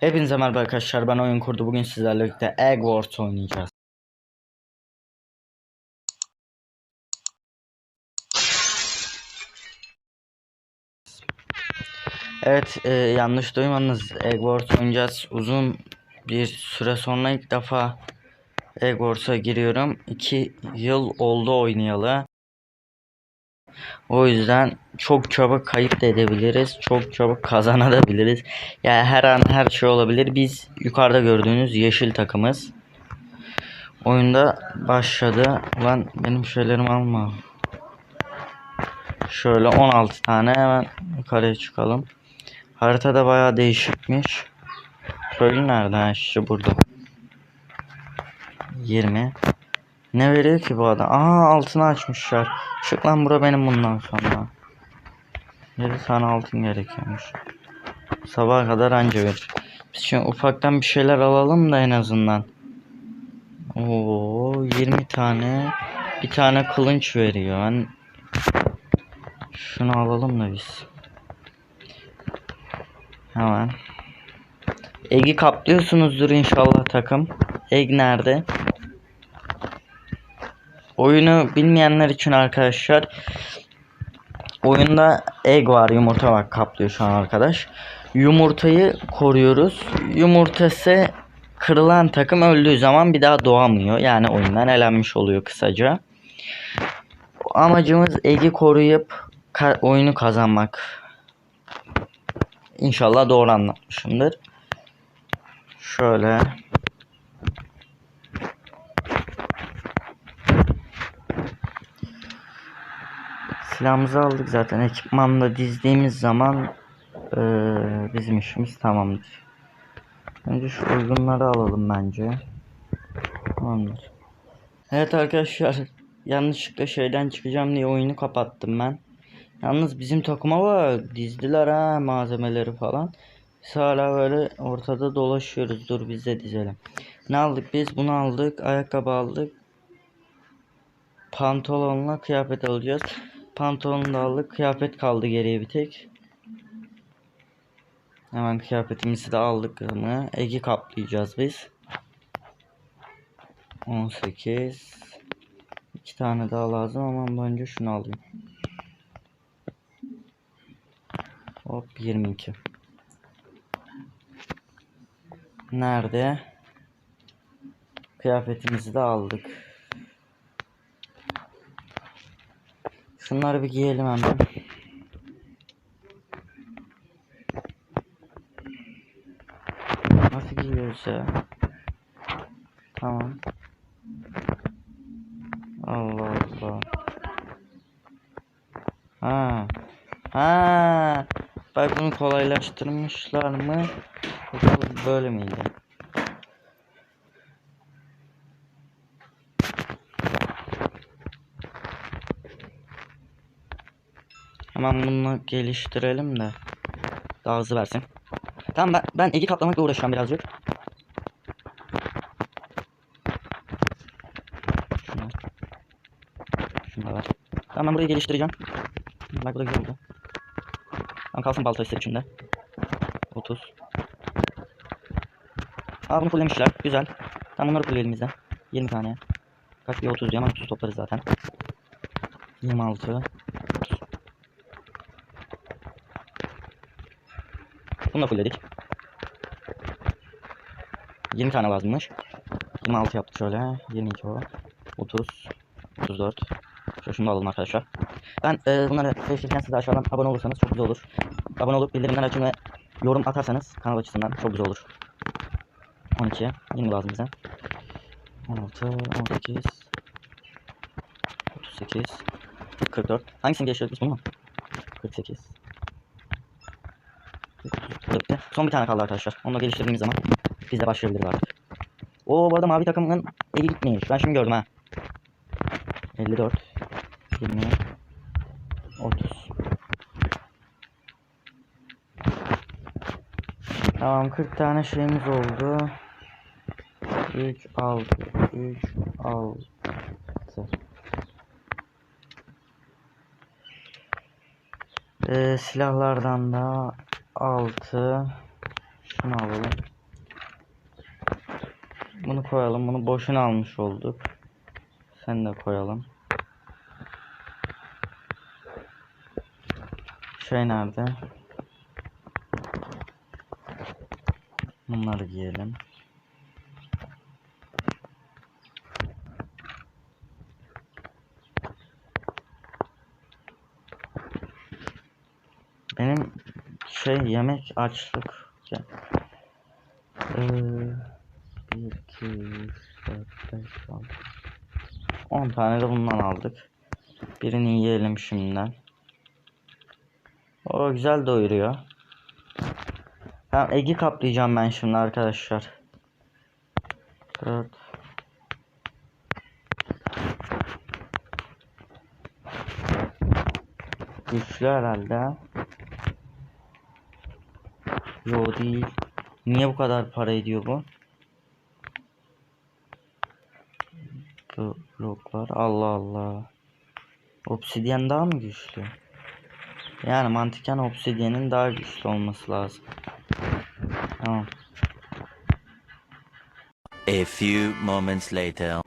Hepinize merhaba arkadaşlar ben oyun kurdu bugün sizlerle birlikte Egg Wars oynayacağız. Evet e, yanlış duymadınız Egg Wars oynayacağız uzun bir süre sonra ilk defa Egg Wars'a giriyorum 2 yıl oldu oynayalı. O yüzden çok çabuk kayıp da edebiliriz. Çok çabuk kazanabiliriz. Yani her an her şey olabilir. Biz yukarıda gördüğünüz yeşil takımız. Oyunda başladı. Ulan benim şeylerimi alma. Şöyle 16 tane hemen yukarıya çıkalım. Haritada bayağı değişikmiş. Köylü nerede? Ha, işte burada. 20. Ne veriyor ki bu adam? Aa altını açmışlar. Çık lan bura benim bundan sonra. 7 tane altın gerekiyormuş. Sabaha kadar anca verir. Biz şimdi ufaktan bir şeyler alalım da en azından. Oo 20 tane. Bir tane kılınç veriyor. Ben şunu alalım da biz. Hemen. Egi kaplıyorsunuzdur inşallah takım. Eg nerede? Oyunu bilmeyenler için arkadaşlar oyunda egg var yumurta var kaplıyor şu an arkadaş. Yumurtayı koruyoruz. Yumurtası kırılan takım öldüğü zaman bir daha doğamıyor. Yani oyundan elenmiş oluyor kısaca. Amacımız Egg'i koruyup ka- oyunu kazanmak. İnşallah doğru anlatmışımdır. Şöyle Silahımızı aldık zaten. Ekipmanla dizdiğimiz zaman eee, bizim işimiz tamamdır. Önce şu uygunları alalım bence. Tamamdır. Evet arkadaşlar. Yanlışlıkla şeyden çıkacağım diye oyunu kapattım ben. Yalnız bizim takıma bak. Dizdiler ha malzemeleri falan. Biz hala böyle ortada dolaşıyoruz. Dur biz de dizelim. Ne aldık biz? Bunu aldık. Ayakkabı aldık. Pantolonla kıyafet alacağız. Pantolonu da aldık. Kıyafet kaldı geriye bir tek. Hemen kıyafetimizi de aldık ama Egi kaplayacağız biz. 18 İki tane daha lazım ama önce şunu alayım. Hop 22 Nerede? Kıyafetimizi de aldık. Şunları bir giyelim hemen. Nasıl giyiyoruz ya? Tamam. Allah Allah. Ha. Ha. Bak bunu kolaylaştırmışlar mı? Böyle miydi? Hemen bunu geliştirelim de daha hızlı versin. Tamam ben ben egi kaplamakla uğraşacağım birazcık. Şunu. Şunu da. Tamam ben burayı geliştireceğim. Bak bu da güzel oldu. Tamam kalsın balta ise içinde. 30. Aa bunu fullemişler. Güzel. Tamam bunları fulleyelim bizden. 20 tane. Kaç bir 30 diyor ama 30 toplarız zaten. 26. Bunu da fullledik. 20 tane lazımmış. 26 yaptık şöyle. 22 o. 30. 34. Şöyle şunu da alalım arkadaşlar. Ben e, bunları değiştirirken siz de aşağıdan abone olursanız çok güzel olur. Abone olup bildirimler açın ve yorum atarsanız kanal açısından çok güzel olur. 12. 20 lazım bize. 16. 18. 38. 44. Hangisini geçiyoruz biz bunu mu? 48. Burada bitti. Son bir tane kaldı arkadaşlar. Onu da geliştirdiğimiz zaman biz de başlayabiliriz artık. Oo bu arada mavi takımın eli gitmiş. Ben şimdi gördüm ha. 54 20 30 Tamam 40 tane şeyimiz oldu. 3 6 3 6 ee, silahlardan da 6 Şunu alalım. Bunu koyalım. Bunu boşuna almış olduk. Sen de koyalım. Şey nerede? Bunları giyelim. Benim şey yemek açlık. Ya. Ee, 1, 2, 3, 4, 5, 6. 10 tane de bundan aldık. Birini yiyelim şimdiden. O güzel doyuruyor. Tamam egi kaplayacağım ben şimdi arkadaşlar. 4 Güçlü herhalde. Yo değil. Niye bu kadar para ediyor bu? Bu bloklar. Allah Allah. Obsidyen daha mı güçlü? Yani mantıken obsidyenin daha güçlü olması lazım. Tamam. A few moments later.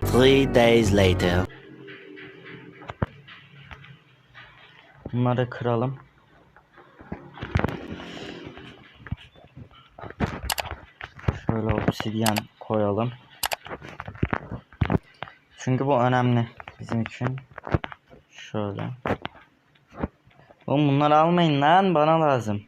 Three days later. Bunları kıralım. Şöyle obsidyen koyalım. Çünkü bu önemli bizim için. Şöyle. Oğlum bunları almayın lan bana lazım.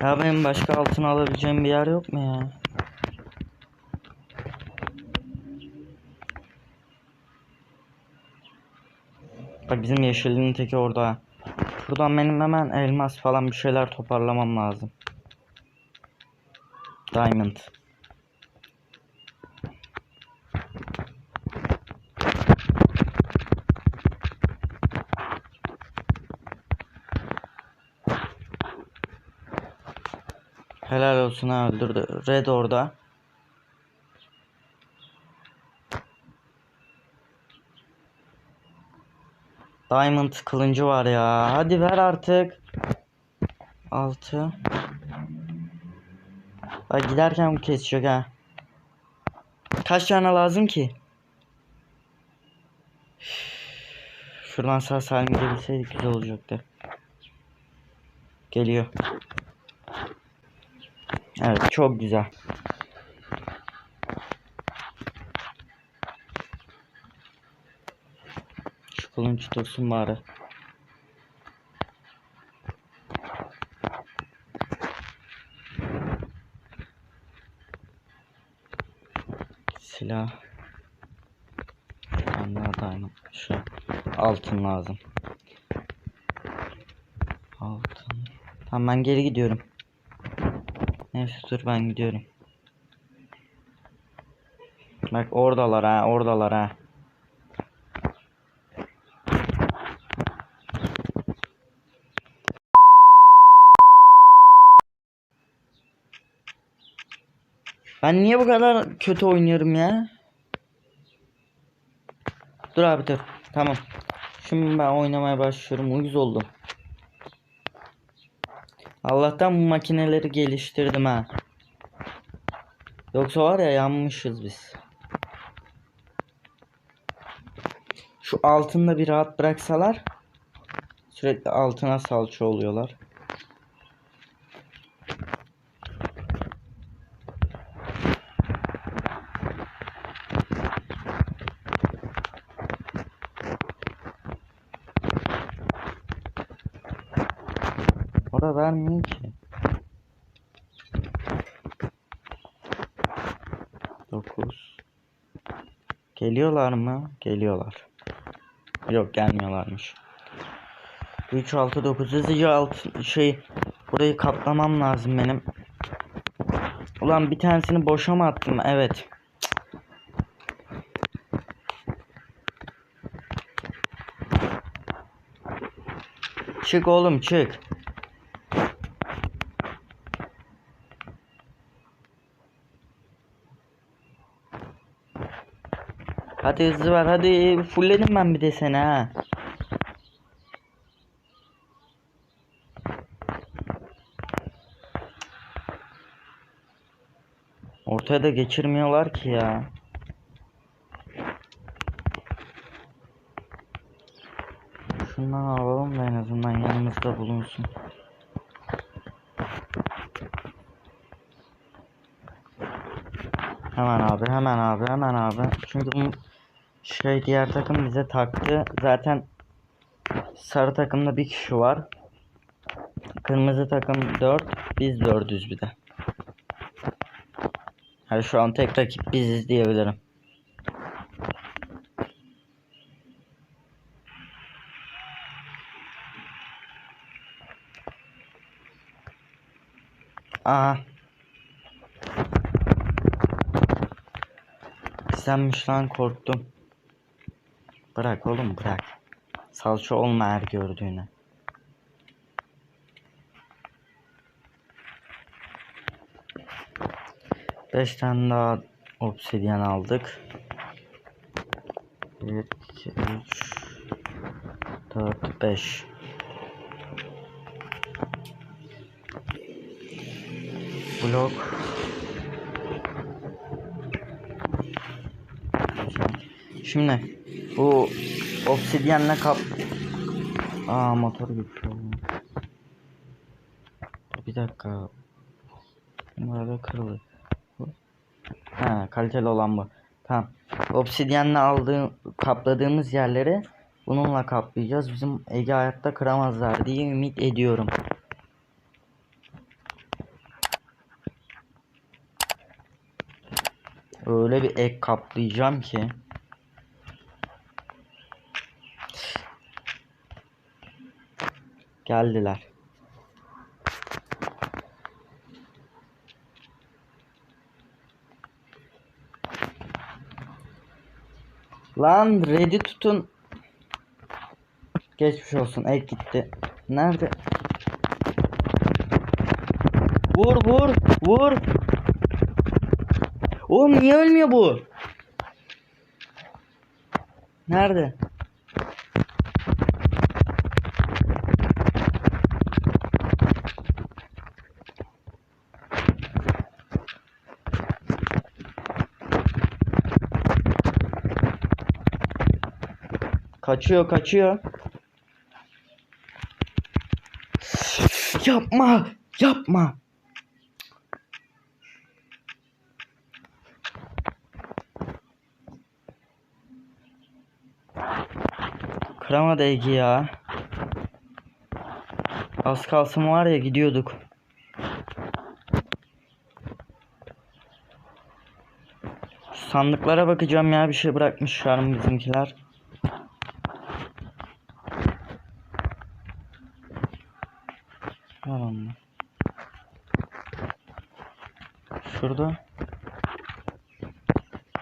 Ya benim başka altın alabileceğim bir yer yok mu ya? Bizim yeşilliğin teki orada. Şuradan benim hemen elmas falan bir şeyler toparlamam lazım. Diamond. Helal olsun ha öldürdü. Red orada. Diamond kılıncı var ya. Hadi ver artık. 6 Bak giderken kesecek ha. Kaç tane lazım ki? Şuradan sağ salim gidebilseydik güzel olacaktı. Geliyor. Evet çok güzel. Şu kılınç dursun bari. Silah. Diamond. Şu altın lazım. Altın. Tamam ben geri gidiyorum. Neyse dur ben gidiyorum. Bak oradalar ha oradalar ha. Ben niye bu kadar kötü oynuyorum ya? Dur abi dur. Tamam. Şimdi ben oynamaya başlıyorum. Uyuz oldum. Allah'tan bu makineleri geliştirdim ha. Yoksa var ya yanmışız biz. Şu altında bir rahat bıraksalar sürekli altına salça oluyorlar. Orada vermiyor ki. 9 Geliyorlar mı? Geliyorlar. Yok gelmiyorlarmış. 3 6 9 hızlıca alt şey burayı kaplamam lazım benim. Ulan bir tanesini boşa mı attım? Evet. Çık oğlum çık. Hadi hızlı ver hadi. Fullledim ben bir de seni ha. Ortaya da geçirmiyorlar ki ya. Şundan alalım da en azından yanımızda bulunsun. Hemen abi, hemen abi, hemen abi. Çünkü şey diğer takım bize taktı. Zaten sarı takımda bir kişi var. Kırmızı takım 4, biz 4'üz bir de. Yani şu an tek rakip biziz diyebilirim. Aha. Senmiş lan korktum. Bırak oğlum bırak. Salça olma her gördüğüne. Beş tane daha obsidyen aldık. Bir, iki, üç, dört, beş. Blok. Güzel. Şimdi bu obsidyenle kap... Aa motor. Dur Bir dakika. Böyle kırıldı. Ha kaliteli olan bu. Tamam. Obsidyenle aldığım kapladığımız yerleri bununla kaplayacağız. Bizim Ege hayatta kıramazlar diye ümit ediyorum. Öyle bir ek kaplayacağım ki. Geldiler. Lan ready tutun. Geçmiş olsun. Ek gitti. Nerede? Vur vur vur. Oğlum niye ölmüyor bu? Nerede? Kaçıyor kaçıyor. Yapma yapma. Kıramadı Ege ya. Az kalsın var ya gidiyorduk. Sandıklara bakacağım ya bir şey bırakmışlar mı bizimkiler. Var onlar. Şurada.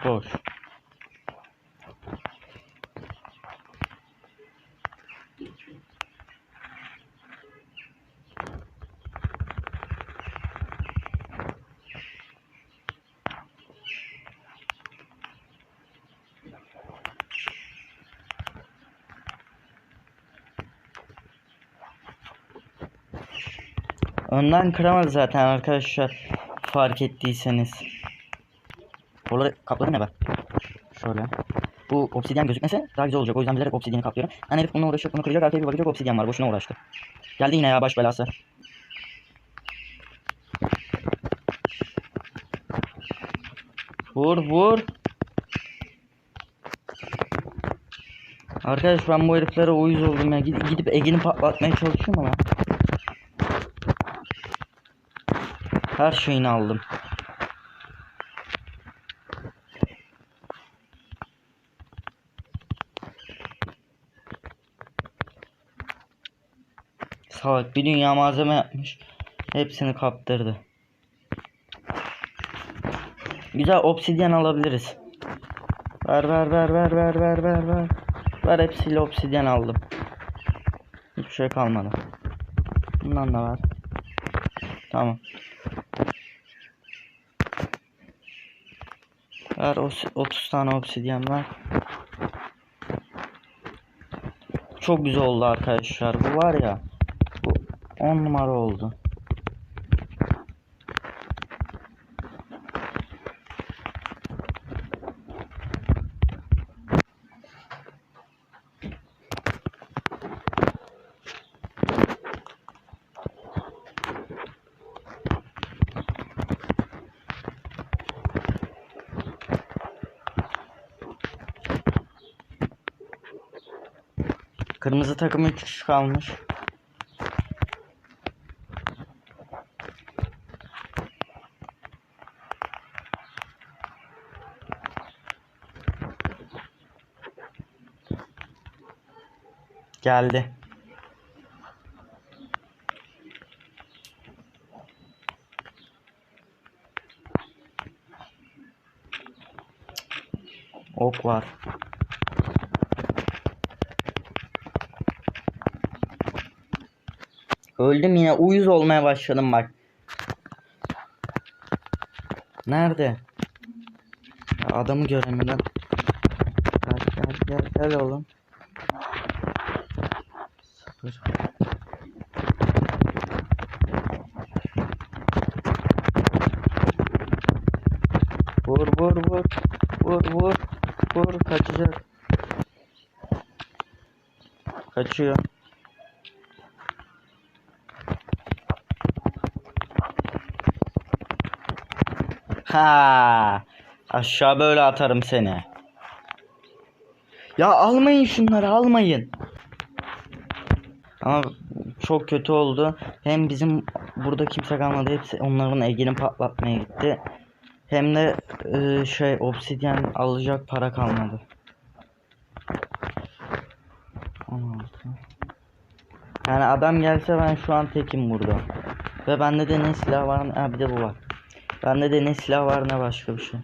Boş. Önden kıramadı zaten arkadaşlar. Fark ettiyseniz. Oraları kapladım ya ben. Şöyle. Bu obsidyen gözükmese daha güzel olacak. O yüzden bilerek obsidyeni kaplıyorum. Hani herif bununla uğraşıyor bunu kıracak. Arkaya bir bakacak obsidyen var. Boşuna uğraştı. Geldi yine ya baş belası. Vur vur. Arkadaş ben bu heriflere uyuz oldum ya. Gidip Ege'ni patlatmaya çalışıyorum ama. Her şeyini aldım. Salak bir dünya malzeme yapmış. Hepsini kaptırdı. Güzel obsidyen alabiliriz. Ver ver ver ver ver ver ver ver. Ver hepsiyle obsidyen aldım. Hiçbir şey kalmadı. Bundan da var. Tamam. Ver o 30 tane obsidyen ver. Çok güzel oldu arkadaşlar. Bu var ya. Bu 10 numara oldu. Kırmızı takım 3 kişi kalmış. Geldi. Ok var. Öldüm yine uyuz olmaya başladım bak. Nerede? Ya Adamı göremiyorum. Gel gel gel gel oğlum. Sıfır. Vur vur vur. Vur vur. Vur kaçacak. Kaçıyor. Ha, aşağı böyle atarım seni. Ya almayın şunları almayın. Ama çok kötü oldu. Hem bizim burada kimse kalmadı. Hepsi onların egini patlatmaya gitti. Hem de e, şey obsidyen alacak para kalmadı. 16. Yani adam gelse ben şu an tekim burada. Ve bende de ne silah var. Ha bir de bu var. Bende de ne silah var ne başka bir şey.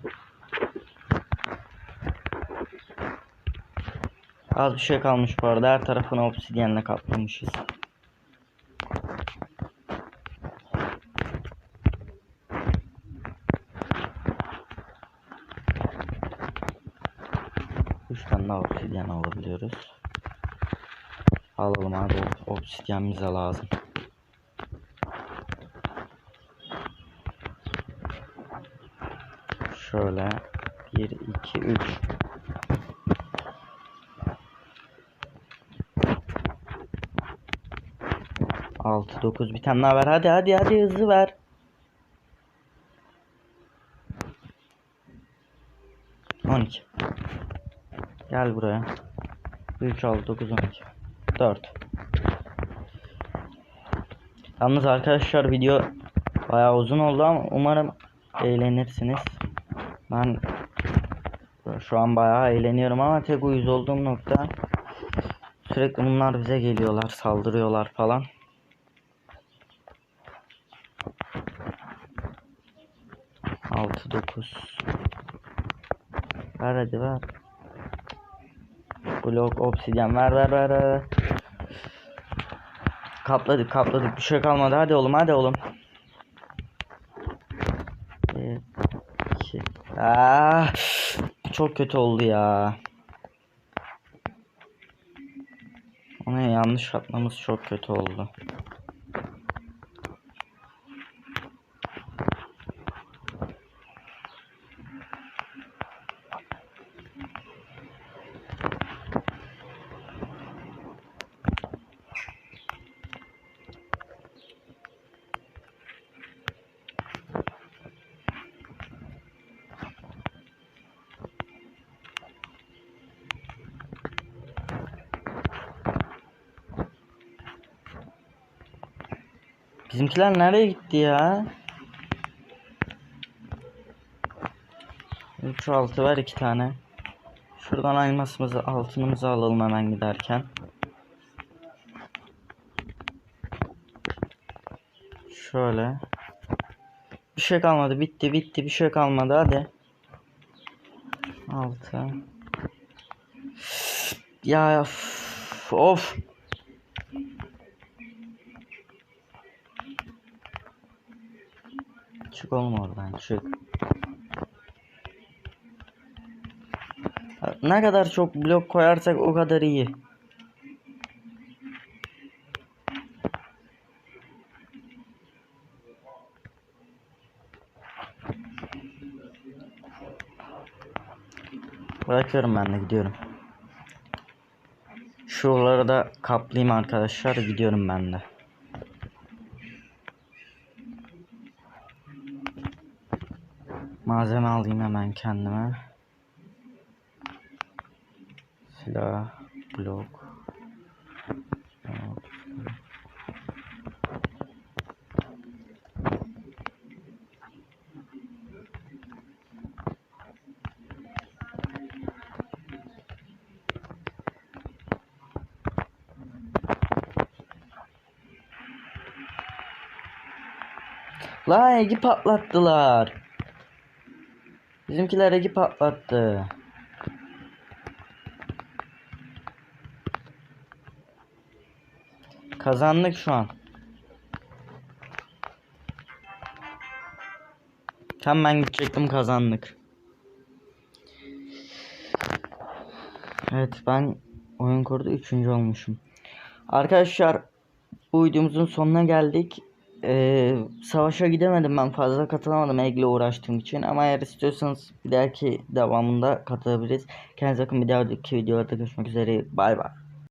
Az bir şey kalmış bu arada. Her tarafını obsidyenle kaplamışız. Üç tane obsidyen alabiliyoruz. Alalım abi. ob- Obsidyen lazım. Şöyle 1 2 3 6 9 bir tane daha ver. Hadi hadi hadi hızlı ver. On iki. Gel buraya. 3 6 9 12 4 Yalnız arkadaşlar video bayağı uzun oldu ama umarım eğlenirsiniz. Ben şu an bayağı eğleniyorum ama tek uyuz olduğum nokta sürekli bunlar bize geliyorlar, saldırıyorlar falan. Altı dokuz. Ver hadi ver. Blok obsidyen ver ver ver ver. Kapladık kapladık bir şey kalmadı hadi oğlum hadi oğlum. Bir, iki. Ah, çok kötü oldu ya. Ona yanlış atmamız çok kötü oldu. Bizimkiler nereye gitti ya? 3 6 ver 2 tane. Şuradan elmasımızı altınımızı alalım hemen giderken. Şöyle. Bir şey kalmadı. Bitti bitti. Bir şey kalmadı. Hadi. 6 Ya of. of. Çık oğlum oradan çık. Ne kadar çok blok koyarsak o kadar iyi. Bırakıyorum ben de gidiyorum. Şuraları da kaplayayım arkadaşlar. Gidiyorum ben de. Malzeme alayım hemen kendime. Silah, blok. La egi patlattılar. Bizimkiler egi patlattı. Kazandık şu an. Tam ben gidecektim kazandık. Evet ben oyun kurdu 3. olmuşum. Arkadaşlar bu videomuzun sonuna geldik. Ee, savaşa gidemedim ben fazla katılamadım Egle uğraştığım için ama eğer istiyorsanız bir dahaki devamında katılabiliriz. Kendinize bakın bir dahaki videolarda görüşmek üzere bay bay.